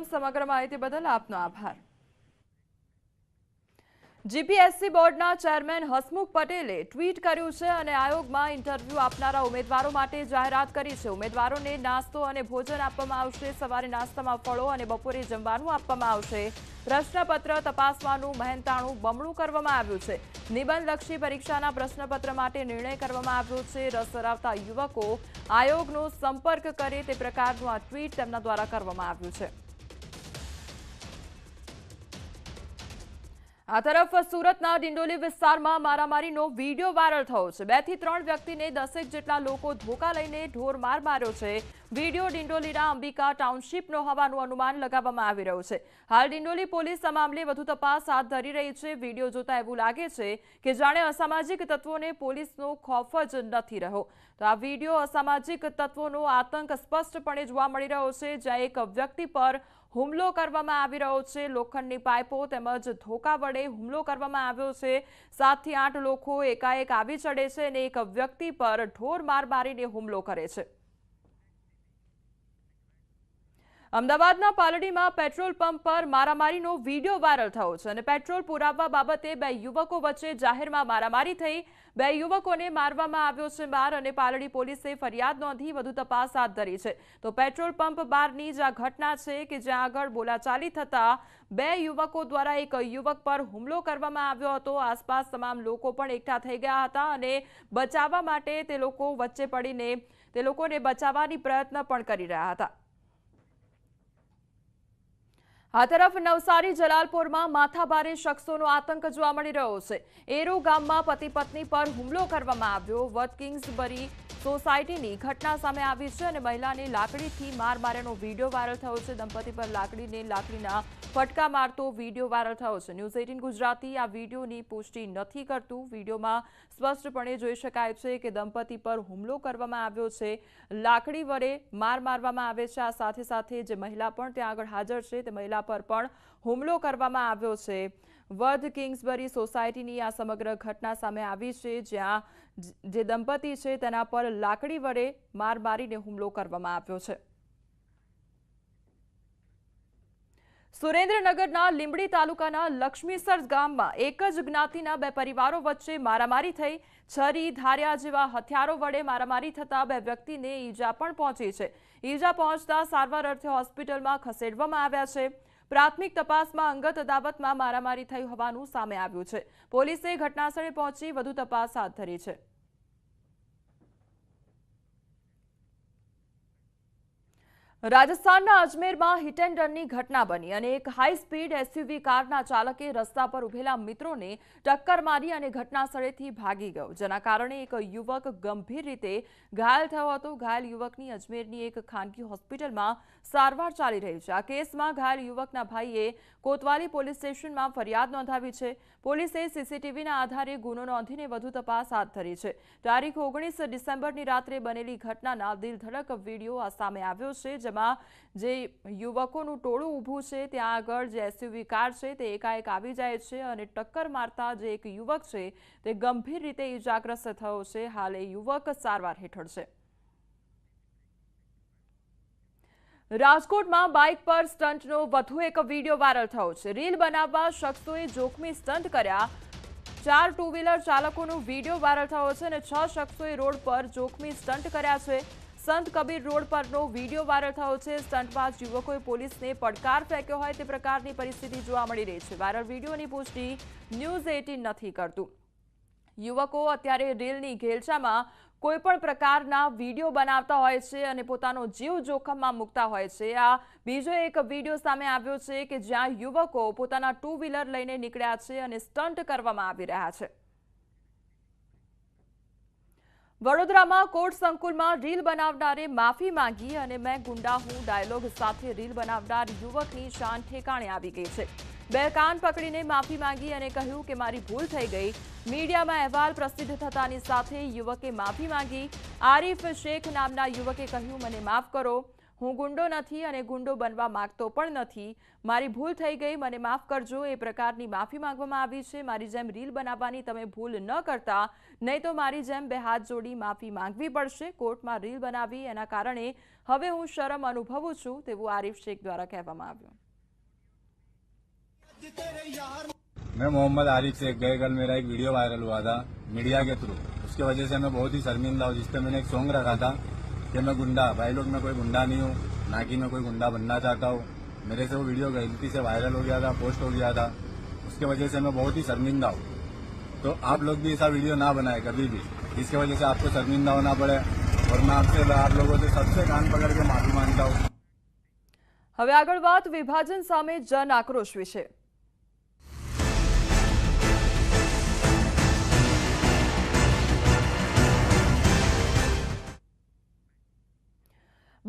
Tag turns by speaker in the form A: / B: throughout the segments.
A: સમગ્ર માહિતી બદલ આપનો આભાર જીપીએસસી બોર્ડના ચેરમેન હસમુખ પટેલે ટ્વીટ કર્યું છે અને આયોગમાં ઇન્ટરવ્યૂ આપનારા ઉમેદવારો માટે જાહેરાત કરી છે ઉમેદવારોને નાસ્તો અને ભોજન આપવામાં આવશે સવારે નાસ્તામાં ફળો અને બપોરે જમવાનું આપવામાં આવશે પ્રશ્નપત્ર તપાસવાનું મહેનતાણું બમણું કરવામાં આવ્યું છે નિબંધલક્ષી પરીક્ષાના પ્રશ્નપત્ર માટે નિર્ણય કરવામાં આવ્યો છે રસ ધરાવતા યુવકો આયોગનો સંપર્ક કરે તે પ્રકારનું આ ટ્વીટ તેમના દ્વારા કરવામાં આવ્યું છે આ તરફ સુરતના ડિંડોલી વિસ્તારમાં મારામારીનો વિડીયો વાયરલ થયો છે બે થી ત્રણ વ્યક્તિને દસેક જેટલા લોકો ધોકા લઈને ઢોર માર માર્યો છે વિડીયો ડિંડોલીના અંબિકા ટાઉનશીપનો હોવાનું અનુમાન લગાવવામાં આવી રહ્યું છે હાલ ડિંડોલી પોલીસ આ મામલે વધુ તપાસ હાથ ધરી રહી છે વિડીયો જોતા એવું લાગે છે કે જાણે અસામાજિક તત્વોને પોલીસનો ખોફ જ નથી રહ્યો તો આ વિડીયો અસામાજિક તત્વોનો આતંક સ્પષ્ટપણે જોવા મળી રહ્યો છે જ્યાં એક વ્યક્તિ પર હુમલો કરવામાં આવી રહ્યો છે લોખંડની પાઇપો તેમજ ધોકા વડે હુમલો કરવામાં આવ્યો છે સાતથી આઠ લોકો એકાએક આવી ચડે છે અને એક વ્યક્તિ પર ઢોર માર મારીને હુમલો કરે છે અમદાવાદના પાલડીમાં પેટ્રોલ પંપ પર મારામારીનો વિડીયો વાયરલ થયો છે અને પેટ્રોલ પુરાવવા બાબતે બે યુવકો વચ્ચે જાહેરમાં મારામારી થઈ બે યુવકોને મારવામાં આવ્યો છે માર અને પાલડી પોલીસે ફરિયાદ નોંધી વધુ તપાસ હાથ ધરી છે તો પેટ્રોલ પંપ બારની જ આ ઘટના છે કે જ્યાં આગળ બોલાચાલી થતા બે યુવકો દ્વારા એક યુવક પર હુમલો કરવામાં આવ્યો હતો આસપાસ તમામ લોકો પણ એકઠા થઈ ગયા હતા અને બચાવવા માટે તે લોકો વચ્ચે પડીને તે લોકોને બચાવવાની પ્રયત્ન પણ કરી રહ્યા હતા આ તરફ નવસારી જલાલપોરમાં માથાભારે શખ્સોનો આતંક જોવા મળી રહ્યો છે એરો ગામમાં પતિ પત્ની પર હુમલો કરવામાં આવ્યો વર્ત કિંગ્સબરી સોસાયટીની ઘટના સામે આવી છે અને મહિલાની લાકડીથી માર માર્યાનો વિડીયો વાયરલ થયો છે દંપતી પર લાકડીને લાકડીના ફટકા મારતો વિડીયો વાયરલ થયો છે ન્યૂઝ એટીન ગુજરાતી આ વિડીયોની પુષ્ટિ નથી કરતું વિડીયોમાં સ્પષ્ટપણે જોઈ શકાય છે કે દંપતી પર હુમલો કરવામાં આવ્યો છે લાકડી વડે માર મારવામાં આવે છે આ સાથે સાથે જે મહિલા પણ ત્યાં આગળ હાજર છે તે મહિલા પર પણ હુમલો કરવામાં આવ્યો છે વધ કિંગ્સબરી સોસાયટીની આ સમગ્ર ઘટના સામે આવી છે જ્યાં જે દંપતી છે તેના પર લાકડી વડે માર મારીને હુમલો કરવામાં આવ્યો છે સુરેન્દ્રનગરના લીંબડી તાલુકાના લક્ષ્મીસર ગામમાં એક જ જ્ઞાતિના બે પરિવારો વચ્ચે મારામારી થઈ છરી ધાર્યા જેવા હથિયારો વડે મારામારી થતા બે વ્યક્તિને ઈજા પણ પહોંચી છે ઈજા પહોંચતા સારવાર અર્થે હોસ્પિટલમાં ખસેડવામાં આવ્યા છે પ્રાથમિક તપાસમાં અંગત અદાવતમાં મારામારી થઈ હોવાનું સામે આવ્યું છે પોલીસે ઘટનાસ્થળે પહોંચી વધુ તપાસ હાથ ધરી છે રાજસ્થાનના અજમેરમાં હિટ એન્ડ રનની ઘટના બની અને એક હાઈ સ્પીડ એસયુવી કારના ચાલકે રસ્તા પર ઉભેલા મિત્રોને ટક્કર મારી અને ઘટના સ્થળેથી ભાગી ગયો જેના કારણે એક યુવક ગંભીર રીતે ઘાયલ થયો હતો ઘાયલ યુવકની અજમેરની એક ખાનગી હોસ્પિટલમાં સારવાર ચાલી રહી છે આ કેસમાં ઘાયલ યુવકના ભાઈએ કોતવાલી પોલીસ સ્ટેશનમાં ફરિયાદ નોંધાવી છે પોલીસે સીસીટીવીના આધારે ગુનો નોંધીને વધુ તપાસ હાથ ધરી છે તારીખ ઓગણીસ ડિસેમ્બરની રાત્રે બનેલી ઘટનાના દિલધડક વિડીયો સામે આવ્યો છે જેમાં જે યુવકોનું ટોળું ઊભું છે ત્યાં આગળ જે એસયુવી કાર છે તે એકાએક આવી જાય છે અને ટક્કર મારતા જે એક યુવક છે તે ગંભીર રીતે ઇજાગ્રસ્ત થયો છે હાલ એ યુવક સારવાર હેઠળ છે રાજકોટમાં બાઇક પર સ્ટંટનો વધુ એક વિડીયો વાયરલ થયો છે રીલ બનાવવા શખ્સોએ જોખમી સ્ટંટ કર્યા ચાર ટુ વ્હીલર ચાલકોનો વિડીયો વાયરલ થયો છે અને છ શખ્સોએ રોડ પર જોખમી સ્ટંટ કર્યા છે સંત કબીર રોડ પરનો વિડીયો વાયરલ થયો છે સ્ટંટબાજ યુવકોએ પોલીસને પડકાર ફેંક્યો હોય તે પ્રકારની પરિસ્થિતિ જોવા મળી રહી છે વાયરલ વિડીયોની પુષ્ટિ ન્યૂઝ એટીન નથી કરતું યુવકો અત્યારે રેલની ઘેલછામાં કોઈપણ પ્રકારના વિડીયો બનાવતા હોય છે અને પોતાનો જીવ જોખમમાં મૂકતા હોય છે આ બીજો એક વિડીયો સામે આવ્યો છે કે જ્યાં યુવકો પોતાના ટુ વ્હીલર લઈને નીકળ્યા છે અને સ્ટન્ટ કરવામાં આવી રહ્યા છે વડોદરામાં કોર્ટ સંકુલમાં રીલ બનાવનારે માફી માંગી અને મેં ગુંડા હું ડાયલોગ સાથે રીલ બનાવનાર યુવકની શાન ઠેકાણે આવી ગઈ છે બહકાન પકડીને માફી માંગી અને કહ્યું કે મારી ભૂલ થઈ ગઈ મીડિયામાં અહેવાલ પ્રસિદ્ધ થતાની સાથે યુવકે માફી માંગી આરીફ શેખ નામનો યુવકે કહ્યું મને માફ કરો હું ગુંડો નથી અને ગુંડો બનવા માંગતો પણ નથી મારી ભૂલ થઈ ગઈ મને માફ કરજો એ પ્રકારની માફી માંગવામાં આવી છે મારી જેમ રીલ બનાવવાની તમે ભૂલ ન કરતા નહી તો મારી જેમ બે હાથ જોડી માફી માંગવી પડશે કોર્ટમાં રીલ બનાવી એના કારણે હવે હું શરમ અનુભવું છું તેવું આરીફ શેખ દ્વારા કહેવામાં આવ્યું
B: मैं मोहम्मद आरिफ से गए कल मेरा एक वीडियो वायरल हुआ था मीडिया के थ्रू उसके वजह से मैं बहुत ही शर्मिंदा हूँ जिसपे मैंने एक सॉन्ग रखा था कि मैं गुंडा भाई लोग मैं कोई गुंडा नहीं हूँ ना कि मैं कोई गुंडा बनना चाहता हूँ मेरे से वो वीडियो गलती से वायरल हो गया था पोस्ट हो गया था उसके वजह से मैं बहुत ही शर्मिंदा हूँ तो आप लोग भी ऐसा वीडियो ना बनाए कभी भी इसके वजह से आपको शर्मिंदा होना पड़े और मैं आपसे आप लोगों से सबसे कान पकड़ के माफी मांगता हूँ
A: हम आग बात विभाजन સામે जन आक्रोश विषय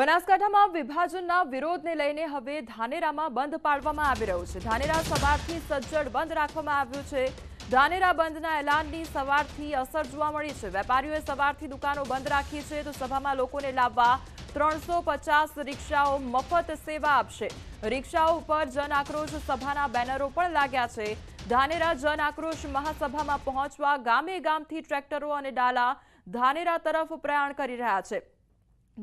A: બનાસકાંઠામાં વિભાજનના વિરોધને લઈને હવે ધાનેરામાં બંધ પાડવામાં આવી રહ્યો છે ધાનેરા સવારથી સજ્જડ બંધ રાખવામાં આવ્યું છે ધાનેરા બંધના એલાનની સવારથી અસર જોવા મળી છે વેપારીઓએ સવારથી દુકાનો બંધ રાખી છે તો સભામાં લોકોને લાવવા ત્રણસો રિક્ષાઓ મફત સેવા આપશે રિક્ષાઓ ઉપર જન આક્રોશ સભાના બેનરો પણ લાગ્યા છે ધાનેરા જન આક્રોશ મહાસભામાં પહોંચવા ગામે ગામથી ટ્રેક્ટરો અને ડાલા ધાનેરા તરફ પ્રયાણ કરી રહ્યા છે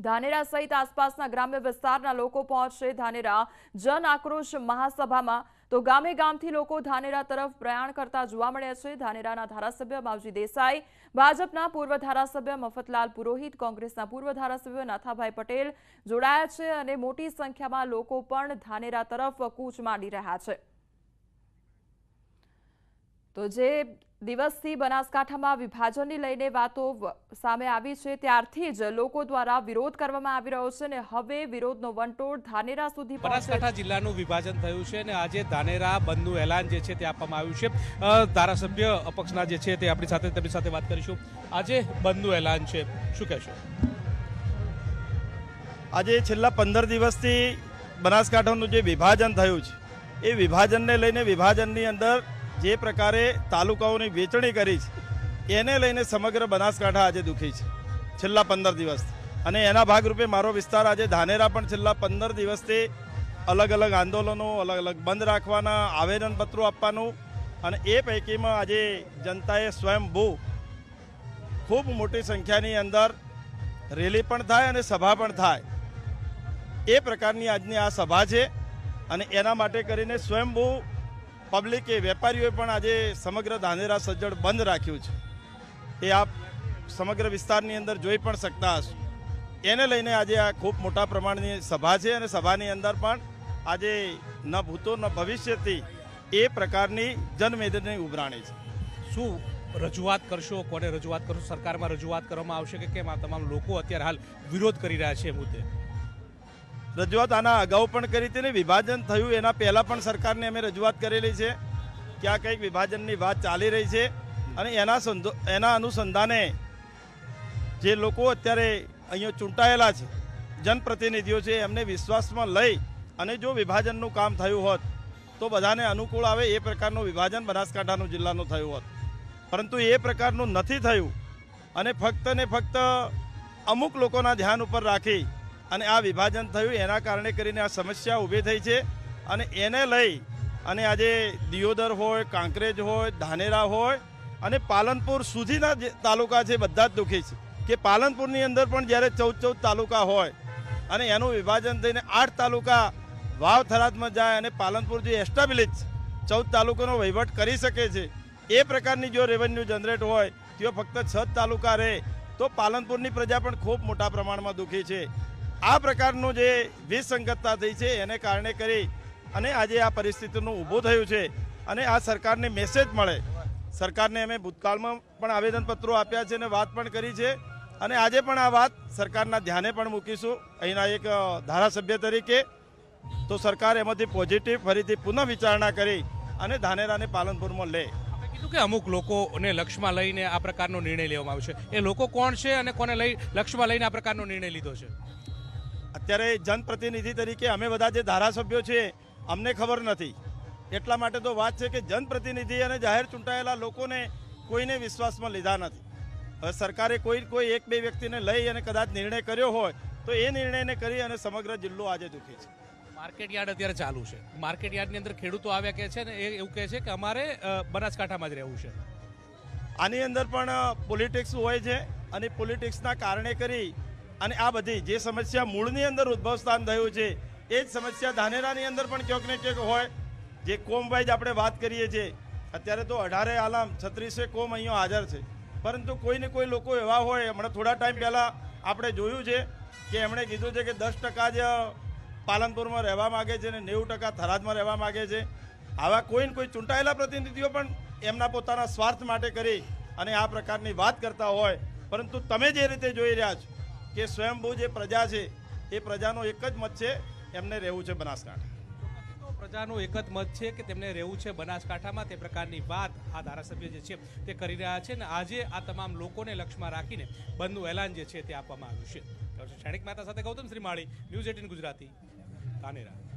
A: ધાનેરા સહિત આસપાસના ગ્રામ્ય વિસ્તારના લોકો પહોંચશે ધાનેરા જન આક્રોશ મહાસભામાં તો ગામે ગામથી લોકો ધાનેરા તરફ પ્રયાણ કરતા જોવા મળ્યા છે ધાનેરાના ધારાસભ્ય માવજી દેસાઈ ભાજપના પૂર્વ ધારાસભ્ય મફતલાલ Purohit કોંગ્રેસના પૂર્વ ધારાસભ્ય નાથાભાઈ પટેલ જોડાયા છે અને મોટી સંખ્યામાં લોકો પણ ધાનેરા તરફ કૂચ માંડી રહ્યા છે તો જે દિવસથી બનાસકાંઠામાં વિભાજનની લઈને વાતો સામે આવી છે ત્યારથી જ લોકો દ્વારા વિરોધ કરવામાં આવી રહ્યો છે અને હવે વિરોધનો વંટોળ ધાનેરા સુધી
B: બનાસકાંઠા જિલ્લાનું વિભાજન થયું છે અને આજે ધાનેરા બંધનું એલાન જે છે તે આપવામાં આવ્યું છે ધારાસભ્ય અપક્ષના જે છે તે આપણી સાથે તેમની સાથે વાત કરીશું આજે બંધનું એલાન છે શું કહેશો આજે છેલ્લા પંદર દિવસથી બનાસકાંઠાનું જે વિભાજન થયું છે એ વિભાજનને લઈને વિભાજનની અંદર જે પ્રકારે તાલુકાઓની વેચણી કરી છે એને લઈને સમગ્ર બનાસકાંઠા આજે દુઃખી છે છેલ્લા પંદર દિવસ અને એના ભાગરૂપે મારો વિસ્તાર આજે ધાનેરા પણ છેલ્લા પંદર દિવસથી અલગ અલગ આંદોલનો અલગ અલગ બંધ રાખવાના આવેદનપત્રો આપવાનું અને એ પૈકીમાં આજે જનતાએ સ્વયંભૂ ખૂબ મોટી સંખ્યાની અંદર રેલી પણ થાય અને સભા પણ થાય એ પ્રકારની આજની આ સભા છે અને એના માટે કરીને સ્વયંભૂ પબ્લિકે વેપારીઓએ પણ આજે સમગ્ર ધાનેરા સજ્જડ બંધ રાખ્યું છે એ આપ સમગ્ર વિસ્તારની અંદર જોઈ પણ શકતા હશો એને લઈને આજે આ ખૂબ મોટા પ્રમાણની સભા છે અને સભાની અંદર પણ આજે ન ભૂતો ન ભવિષ્યથી એ પ્રકારની જનમેદની ઉભરાણી છે શું રજૂઆત કરશો કોને રજૂઆત કરશો સરકારમાં રજૂઆત કરવામાં આવશે કે કેમ આ તમામ લોકો અત્યારે હાલ વિરોધ કરી રહ્યા છે મુદ્દે રજૂઆત આના અગાઉ પણ કરી હતી ને વિભાજન થયું એના પહેલાં પણ સરકારને અમે રજૂઆત કરેલી છે કે આ કંઈક વિભાજનની વાત ચાલી રહી છે અને એના એના અનુસંધાને જે લોકો અત્યારે અહીંયા ચૂંટાયેલા છે જનપ્રતિનિધિઓ છે એમને વિશ્વાસમાં લઈ અને જો વિભાજનનું કામ થયું હોત તો બધાને અનુકૂળ આવે એ પ્રકારનું વિભાજન બનાસકાંઠાનું જિલ્લાનું થયું હોત પરંતુ એ પ્રકારનું નથી થયું અને ફક્ત ને ફક્ત અમુક લોકોના ધ્યાન ઉપર રાખી અને આ વિભાજન થયું એના કારણે કરીને આ સમસ્યા ઊભી થઈ છે અને એને લઈ અને આજે દિયોદર હોય કાંકરેજ હોય ધાનેરા હોય અને પાલનપુર સુધીના જે તાલુકા છે બધા જ દુઃખી છે કે પાલનપુરની અંદર પણ જ્યારે ચૌદ ચૌદ તાલુકા હોય અને એનું વિભાજન થઈને આઠ તાલુકા વાવ થરાદમાં જાય અને પાલનપુર જે એસ્ટાબ્લિશ ચૌદ તાલુકાનો વહીવટ કરી શકે છે એ પ્રકારની જો રેવન્યુ જનરેટ હોય તેઓ ફક્ત છ તાલુકા રહે તો પાલનપુરની પ્રજા પણ ખૂબ મોટા પ્રમાણમાં દુઃખી છે આ પ્રકારનું જે વિસંગતતા થઈ છે એને કારણે કરી અને આજે આ પરિસ્થિતિનું ઊભું થયું છે અને આ સરકારને મેસેજ મળે સરકારને અમે ભૂતકાળમાં પણ આવેદનપત્રો આપ્યા છે અને વાત પણ કરી છે અને આજે પણ આ વાત સરકારના ધ્યાને પણ મૂકીશું અહીંના એક ધારાસભ્ય તરીકે તો સરકાર એમાંથી પોઝિટિવ ફરીથી પુનઃ વિચારણા કરી અને ધાનેરાને પાલનપુરમાં લે કીધું કે અમુક લોકોને લક્ષમાં લઈને આ પ્રકારનો નિર્ણય લેવામાં આવ્યો છે એ લોકો કોણ છે અને કોને લઈ લક્ષમાં લઈને આ પ્રકારનો નિર્ણય લીધો છે અત્યારે જનપ્રતિનિધિ તરીકે અમે બધા જે ધારાસભ્યો છીએ અમને ખબર નથી એટલા માટે તો વાત છે કે જનપ્રતિનિધિ અને જાહેર ચૂંટાયેલા લોકોને કોઈને વિશ્વાસમાં લીધા નથી હવે સરકારે કોઈ કોઈ એક બે વ્યક્તિને લઈ અને કદાચ નિર્ણય કર્યો હોય તો એ નિર્ણયને કરી અને સમગ્ર જિલ્લો આજે દુખી છે માર્કેટ યાર્ડ અત્યારે ચાલુ છે માર્કેટ યાર્ડની અંદર ખેડૂતો આવ્યા કે છે ને એ એવું કહે છે કે અમારે બનાસકાંઠામાં જ રહેવું છે આની અંદર પણ પોલિટિક્સ હોય છે અને પોલિટિક્સના કારણે કરી અને આ બધી જે સમસ્યા મૂળની અંદર ઉદ્ભવ સ્થાન થયું છે એ જ સમસ્યા ધાનેરાની અંદર પણ ક્યાંક ને ક્યાંક હોય જે કોમ વાઇઝ આપણે વાત કરીએ છીએ અત્યારે તો અઢારે આલામ છત્રીસે કોમ અહીંયા હાજર છે પરંતુ કોઈને કોઈ લોકો એવા હોય હમણાં થોડા ટાઈમ પહેલાં આપણે જોયું છે કે એમણે કીધું છે કે દસ ટકા જ પાલનપુરમાં રહેવા માગે છે અને નેવું ટકા થરાદમાં રહેવા માગે છે આવા કોઈને કોઈ ચૂંટાયેલા પ્રતિનિધિઓ પણ એમના પોતાના સ્વાર્થ માટે કરી અને આ પ્રકારની વાત કરતા હોય પરંતુ તમે જે રીતે જોઈ રહ્યા છો કે સ્વયંભૂ જે પ્રજા છે એ પ્રજાનો એક જ મત છે એમને રહેવું છે બનાસકાંઠા પ્રજાનો એક જ મત છે કે તેમને રહેવું છે બનાસકાંઠામાં તે પ્રકારની વાત આ ધારાસભ્ય જે છે તે કરી રહ્યા છે ને આજે આ તમામ લોકોને લક્ષ્યમાં રાખીને બંધનું એલાન જે છે તે આપવામાં આવ્યું છે ક્ષણિક મહેતા સાથે ગૌતમ શ્રીમાળી ન્યૂઝ એટીન ગુજરાતી તાનેરા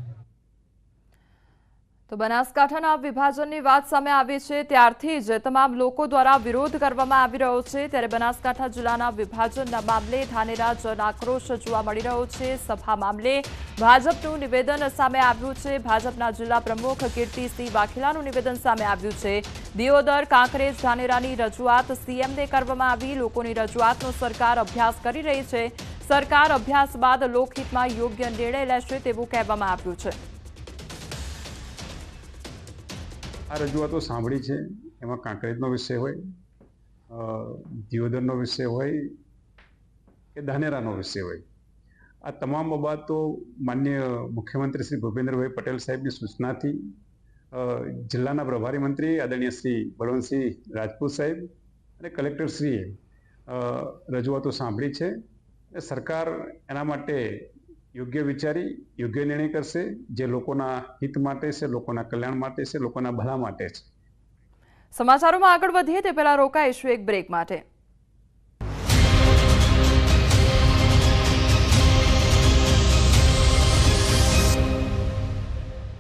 A: તો બનાસકાંઠાના વિભાજનની વાત સામે આવી છે ત્યારથી જ તમામ લોકો દ્વારા વિરોધ કરવામાં આવી રહ્યો છે ત્યારે બનાસકાંઠા જિલ્લાના વિભાજનના મામલે ધાનેરા જન આક્રોશ જોવા મળી રહ્યો છે સભા મામલે ભાજપનું નિવેદન સામે આવ્યું છે ભાજપના જિલ્લા પ્રમુખ કીર્તિસિંહ વાઘેલાનું નિવેદન સામે આવ્યું છે દિયોદર કાંકરેજ ધાનેરાની રજૂઆત સીએમને કરવામાં આવી લોકોની રજૂઆતનો સરકાર અભ્યાસ કરી રહી છે સરકાર અભ્યાસ બાદ લોકહિતમાં યોગ્ય નિર્ણય લેશે તેવું કહેવામાં આવ્યું છે
B: આ રજૂઆતો સાંભળી છે એમાં કાંકરેજનો વિષય હોય દિયોદરનો વિષય હોય કે ધાનેરાનો વિષય હોય આ તમામ બાબતો માન્ય મુખ્યમંત્રી શ્રી ભૂપેન્દ્રભાઈ પટેલ સાહેબની સૂચનાથી જિલ્લાના પ્રભારી મંત્રી આદરણીય શ્રી બળવંતસિંહ રાજપૂત સાહેબ અને કલેક્ટરશ્રીએ રજૂઆતો સાંભળી છે સરકાર એના માટે યોગ્ય વિચારી યોગ્ય નિર્ણય કરશે જે લોકોના હિત માટે છે લોકોના કલ્યાણ માટે છે લોકોના ભલા માટે છે સમાચારોમાં આગળ વધીએ તે પહેલા રોકાઈશું એક બ્રેક માટે